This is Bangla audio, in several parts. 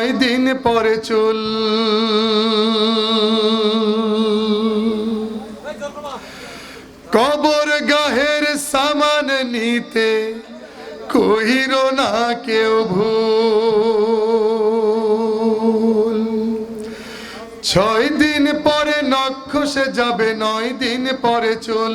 নয় দিন পরে চুল। কবর গাহের সামান নিতে কহির না কেউ ভুল। ছয় দিন পরে নক্ষসে যাবে, নয় দিন পরে চুল।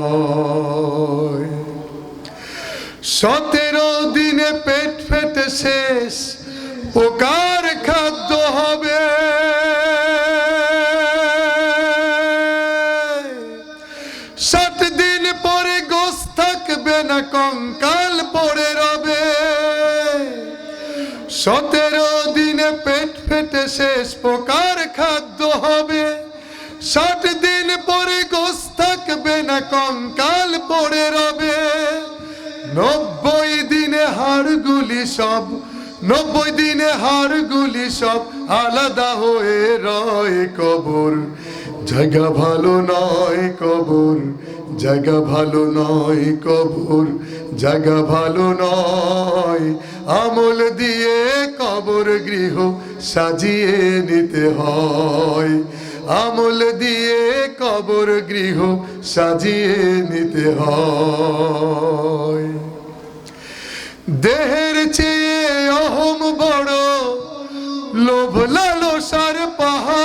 সতেরো দিনে পেট ফেটে শেষ পোকার খাদ্য হবে? ষাট দিন পরে গোস থাকবে না, কঙ্কাল পড়ে রবে। সতেরো দিনে পেট ফেটে শেষ পোকার খাদ্য হবে? ষাট দিন পরে গোস থাকবে না, কঙ্কাল পড়ে রবে। নব্বই দিনে হাড়গুলি সব, নব্বই দিনে হাড়গুলি সব আলাদা হয়ে রয় কবর। জায়গা ভালো নয় কবর, জায়গা ভালো নয় কবর, জায়গা ভালো নয়। আমল দিয়ে কবর গৃহ সাজিয়ে নিতে হয়। আমল দিয়ে কবর গৃহ সাজিয়ে নিতে হয়। লালসার পাহাড়।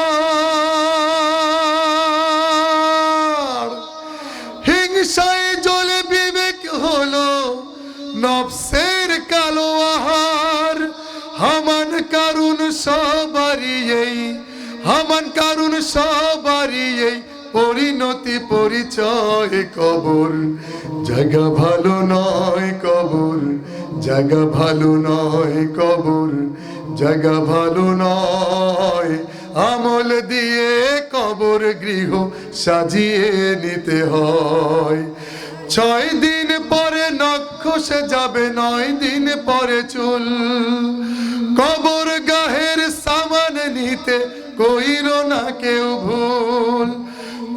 হিংসায় জলে বিবেক হলো নফসের কালো আহার। হামান কারুন সবারই এই, হামান কারুন সবারই এই। পরিণতি পরিচয় কবর জায়গা ভালো নয় কবর জায়গা ভালো নয় কবর জায়গা ভালো নয় আমল দিয়ে কবর গৃহ সাজিয়ে নিতে হয়। ছয় দিন পরে নক্ষসে যাবে, নয় দিন পরে চুল। কবর গাহের সামান নিতে কইর না কেউ ভুল।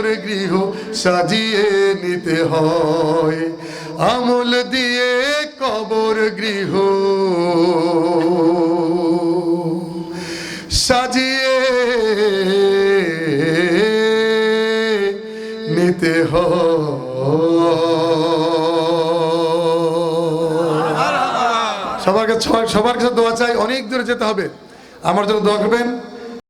কবর গৃহ সাজিয়ে নিতে হয়। আমল দিয়ে কবর গৃহ। সাজিয়ে নিতে সবার কাছে সবার কাছে দোয়া চাই, অনেক দূরে যেতে হবে। আমার জন্য দোয়া করবেন।